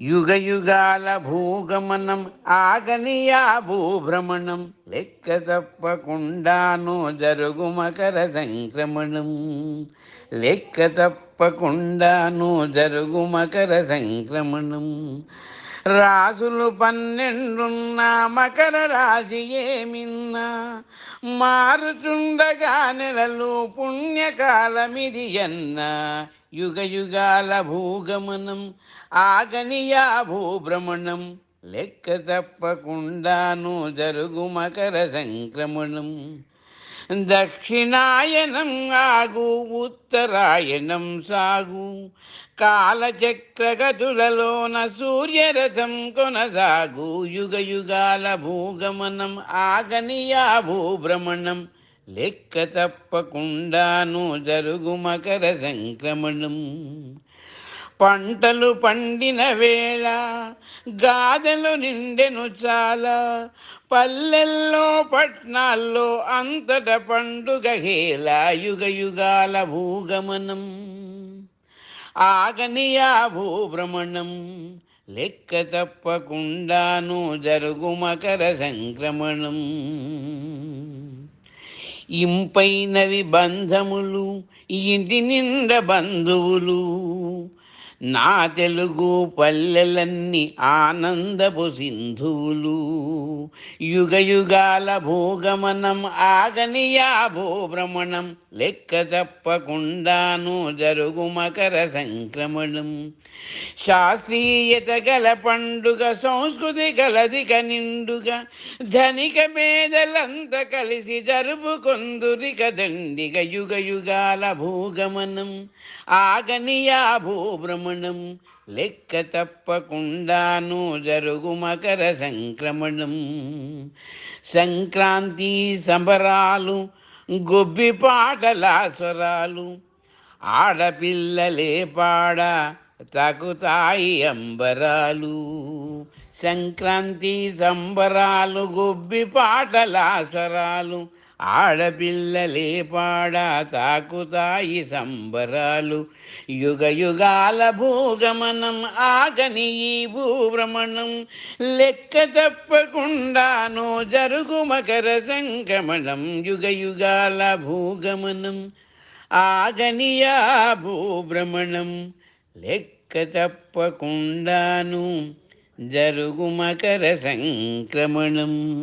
యుగయుగాల భూగమనం ఆగనియా భూభ్రమణం లెక్క తప్పకుండాను జరుగు మకర సంక్రమణం. లెక్క తప్పకుండాను జరుగు మకర సంక్రమణం. రాసులు పన్నెండున్న మకర రాశి ఏమిన్నా? మారుచుండగా నెలలు పుణ్యకాలమిది అన్న? యుగ యుగాల భూగమనం ఆగనియా భూభ్రమణం లెక్క తప్పకుండాను జరుగు మకర సంక్రమణం. దక్షిణాయనం ఆగు ఉత్తరాయణం సాగు. కాలచక్రగతులలోన సూర్యరథం కొనసాగు. యుగ యుగాల భూగమనం ఆగనియా భూభ్రమణం లెక్క తప్పకుండాను జరుగు మకర సంక్రమణం. పంటలు పండిన వేళ గాదెలు నిండెను చాలా. పల్లెల్లో పట్నాల్లో అంతట పండుగ హేలా యుగ యుగాల భూగమనం. ఆగనియా భూభ్రమణం లెక్క తప్పకుండాను జరుగు మకర సంక్రమణం. ఇంపైనవి బంధములు ఇంటి నిండ బంధువులు. నా తెలుగు పల్లెలన్నీ ఆనందపు సింధువులు. యుగ యుగాల భోగమనం ఆగని యాభో భ్రమణం. లెక్క తప్పకుండాను జరుగు మకర సంక్రమణం. శాస్త్రీయత గల పండుగ సంస్కృతి గలది కనిండుగా ధనిక పేదలంతా కలిసి జరుపుకొందురిక దండిగ యుగ యుగాల భూగమనం. భ్రమణం. సంక్రమణం లెక్క తప్పకుండాను జరుగు మకర సంక్రమణం. సంక్రాంతి సంబరాలు గొబ్బి పాటల స్వరాలు ఆడపిల్లలే పాడ తగుతాయి అంబరాలు. సంక్రాంతి సంబరాలు గొబ్బి పాటల స్వరాలు ఆడపిల్లలే పాడా తాకుతాయి సంబరాలు. యుగ యుగాల భూగమనం ఆగని ఈ భూభ్రమణం. లెక్క తప్పకుండానో జరుగు మకర సంగమనం యుగ యుగాల భూగమనం ఆగనియా భూభ్రమణం. లెక్క తప్పకుండాను జరుగు మకర సంక్రమణం.